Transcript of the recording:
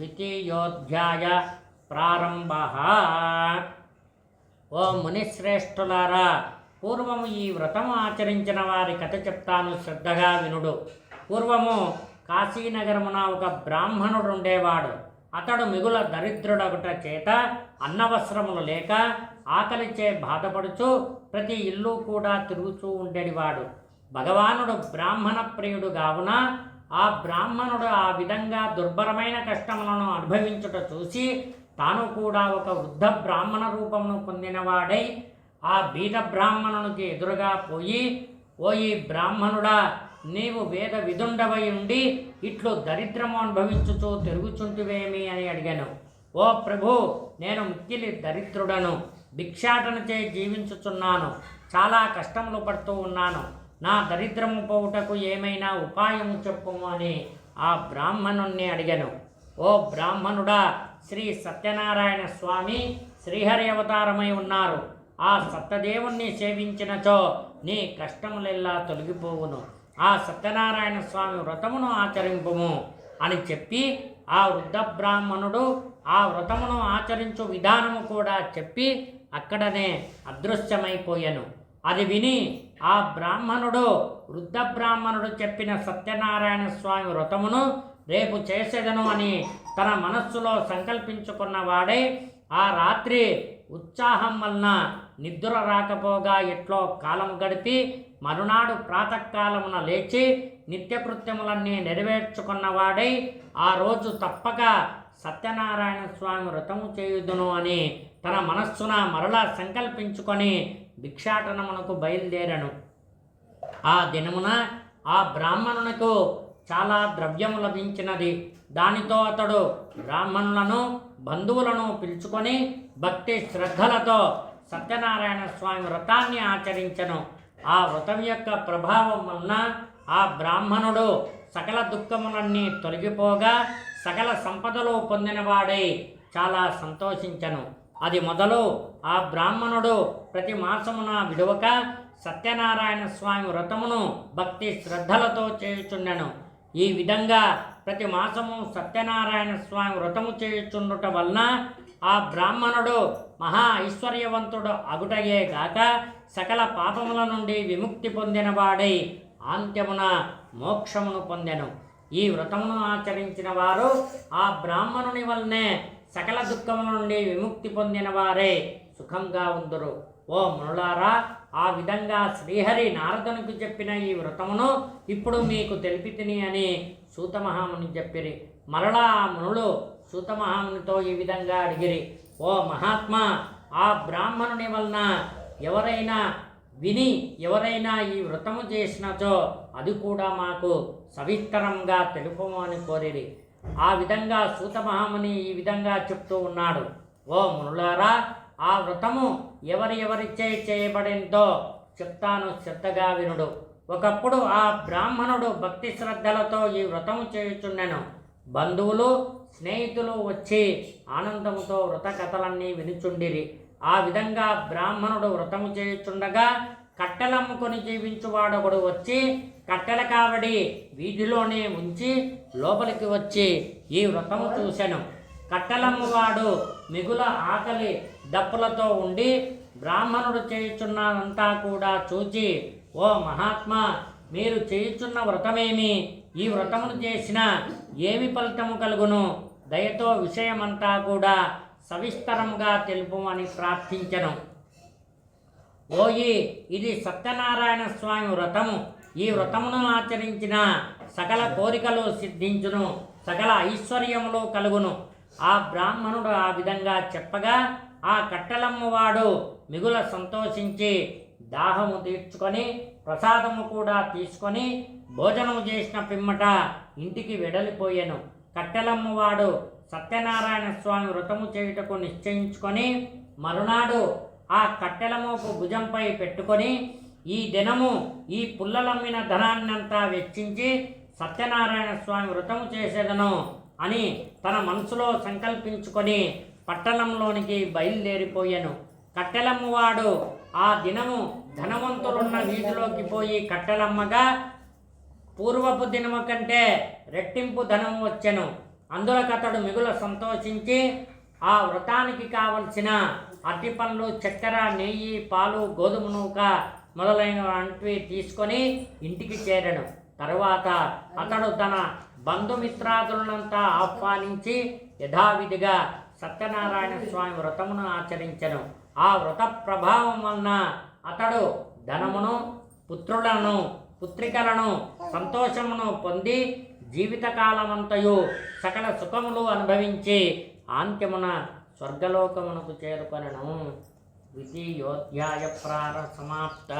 ద్వితీయోధ్యాయ ప్రారంభ ఓ మునిశ్రేష్ఠులారా పూర్వము ఈ వ్రతము ఆచరించిన వారి కథ చెప్తాను శ్రద్ధగా వినుడు. పూర్వము కాశీనగరమున ఒక బ్రాహ్మణుడు ఉండేవాడు అతడు మిగుల దరిద్రుడగుట చేత అన్నవస్త్రములు లేక ఆకలిచే బాధపడుచు ప్రతి ఇల్లు కూడా తిరుగుతూ ఉండేవాడు భగవానుడు బ్రాహ్మణ ప్రియుడు కావున ఆ బ్రాహ్మణుడు ఆ విధంగా దుర్భరమైన కష్టములను అనుభవించుట చూసి తాను కూడా ఒక వృద్ధ బ్రాహ్మణ రూపమును పొందినవాడై ఆ బీద బ్రాహ్మణునికి ఎదురుగా పోయి ఓ ఈ బ్రాహ్మణుడా నీవు వేద విదుండవై ఉండి ఇట్లు దరిద్రము అనుభవించుచూ తిరుగుచుంటివేమి? అని అడిగాను. ఓ ప్రభు నేను మిక్కిలి దరిద్రుడను. భిక్షాటనచే జీవించుచున్నాను. చాలా కష్టములు పడుతూ ఉన్నాను. నా దరిద్రము పోవుటకు ఏమైనా ఉపాయము చెప్పుము అని ఆ బ్రాహ్మణుణ్ణి అడిగాను. ఓ బ్రాహ్మణుడా శ్రీ సత్యనారాయణ స్వామి శ్రీహరి అవతారమై ఉన్నారు. ఆ సత్తదేవుణ్ణి సేవించినచో నీ కష్టములెల్లా తొలగిపోవును. ఆ సత్యనారాయణ స్వామి వ్రతమును ఆచరింపుము అని చెప్పి ఆ వృద్ధ బ్రాహ్మణుడు ఆ వ్రతమును ఆచరించు విధానము కూడా చెప్పి అక్కడనే అదృశ్యమైపోయాను. అది విని ఆ బ్రాహ్మణుడు వృద్ధ బ్రాహ్మణుడు చెప్పిన సత్యనారాయణ స్వామి వ్రతమును రేపు చేసేదను అని తన మనస్సులో సంకల్పించుకున్నవాడే ఆ రాత్రి ఉత్సాహం వలన నిద్ర రాకపోగా ఎట్లో కాలం గడిపి మరునాడు ప్రాతకాలమున లేచి నిత్యకృత్యములన్నీ నెరవేర్చుకున్నవాడై ఆ రోజు తప్పక సత్యనారాయణ స్వామి వ్రతము చేయుదును అని తన మనస్సున మరలా సంకల్పించుకొని భిక్షాటనమునకు బయలుదేరను. ఆ దినమున ఆ బ్రాహ్మణునకు చాలా ద్రవ్యము లభించినది. దానితో అతడు బ్రాహ్మణులను బంధువులను పిలుచుకొని భక్తి శ్రద్ధలతో సత్యనారాయణ స్వామి వ్రతాన్ని ఆచరించను. ఆ వ్రతం యొక్క ప్రభావం వలన ఆ బ్రాహ్మణుడు సకల దుఃఖములన్నీ తొలగిపోగా సకల సంపదలు పొందినవాడై చాలా సంతోషించను. అది మొదలు ఆ బ్రాహ్మణుడు ప్రతి మాసమున విడవక సత్యనారాయణ స్వామి వ్రతమును భక్తి శ్రద్ధలతో చేయుచుండెను. ఈ విధంగా ప్రతి మాసము సత్యనారాయణ స్వామి వ్రతము చేయుచుండుట వలన ఆ బ్రాహ్మణుడు మహా ఐశ్వర్యవంతుడు అగుటయే గాక సకల పాపముల నుండి విముక్తి పొందినవాడై ఆంత్యమున మోక్షమును పొందెను. ఈ వ్రతమును ఆచరించిన వారు ఆ బ్రాహ్మణుని వల్లనే సకల దుఃఖముల నుండి విముక్తి పొందిన వారే సుఖంగా ఉందరు. ఓ మునులారా ఆ విధంగా శ్రీహరి నారదునికి చెప్పిన ఈ వ్రతమును ఇప్పుడు మీకు తెలిపితిని అని సూతమహాముని చెప్పిరి. మరలా ఆ మునులు సూతమహామునితో ఈ విధంగా అడిగిరి. ఓ మహాత్మా ఆ బ్రాహ్మణుని వలన ఎవరైనా విని ఎవరైనా ఈ వ్రతము చేసినచో అది కూడా మాకు సవిస్తరంగా తెలుపము అని కోరిరి. ఆ విధంగా సూతమహాముని ఈ విధంగా చెప్తూ ఉన్నాడు. ఓ మునులారా ఆ వ్రతము ఎవరి ఎవరిచే చేయబడిందో చెప్తాను శ్రద్ధగా వినుడు. ఒకప్పుడు ఆ బ్రాహ్మణుడు భక్తి శ్రద్ధలతో ఈ వ్రతము చేయుచుండెను. బంధువులు స్నేహితులు వచ్చి ఆనందముతో వ్రత కథలన్నీ వినుచుండిరి. ఆ విధంగా బ్రాహ్మణుడు వ్రతము చేయుచుండగా కట్టెలమ్ముకొని జీవించువాడొకడు వచ్చి కట్టెల కావడి వీధిలోనే ఉంచి లోపలికి వచ్చి ఈ వ్రతము చూశాను కట్టెలమ్మవాడు మిగుల ఆకలి దప్పులతో ఉండి బ్రాహ్మణుడు చేయుచున్నానంతా కూడా చూచి ఓ మహాత్మా మీరు చేయుచున్న వ్రతమేమి? ఈ వ్రతమును చేసిన ఏమి ఫలితము కలుగును? దయతో విషయమంతా కూడా సవిస్తరంగా తెలుపమని ప్రార్థించను. ఓయి ఇది సత్యనారాయణ స్వామి వ్రతము. ఈ వ్రతమును ఆచరించిన సకల కోరికలు సిద్ధించును సకల ఐశ్వర్యములు కలుగును. ఆ బ్రాహ్మణుడు ఆ విధంగా చెప్పగా ఆ కట్టెలమ్మవాడు మిగుల సంతోషించి దాహము తీర్చుకొని ప్రసాదము కూడా తీసుకొని భోజనము చేసిన పిమ్మట ఇంటికి వెడలిపోయాను. కట్టెలమ్మవాడు సత్యనారాయణ స్వామి వ్రతము చేయుటకు నిశ్చయించుకొని మరునాడు ఆ కట్టెలమ్మకు భుజంపై పెట్టుకొని ఈ దినము ఈ పుల్లలమ్మిన ధనాన్నంతా వెచ్చించి సత్యనారాయణ స్వామి వ్రతము చేసేదను అని తన మనసులో సంకల్పించుకొని పట్టణంలోనికి బయలుదేరిపోయాను. కట్టెలమ్మవాడు ఆ దినము ధనవంతులున్న వీధిలోకి పోయి కట్టెలమ్మగా పూర్వపు దినము కంటే రెట్టింపు ధనం వచ్చెను. అందులోకతడు మిగుల సంతోషించి ఆ వ్రతానికి కావలసిన అరటి పండ్లు చక్కెర నెయ్యి పాలు గోధుమ నూక మొదలైనవంటివి తీసుకొని ఇంటికి చేరను తర్వాత అతడు తన బంధుమిత్రాదులనంతా ఆహ్వానించి యథావిధిగా సత్యనారాయణ స్వామి వ్రతమును ఆచరించను. ఆ వ్రత ప్రభావం వలన అతడు ధనమును పుత్రులను పుత్రికలను సంతోషమును పొంది జీవితకాలమంతయు సకల సుఖములు అనుభవించి ఆంత్యమున స్వర్గలోకమునకు చేరుకొనను. ద్వితీయోధ్యాయ ప్రార సమాప్త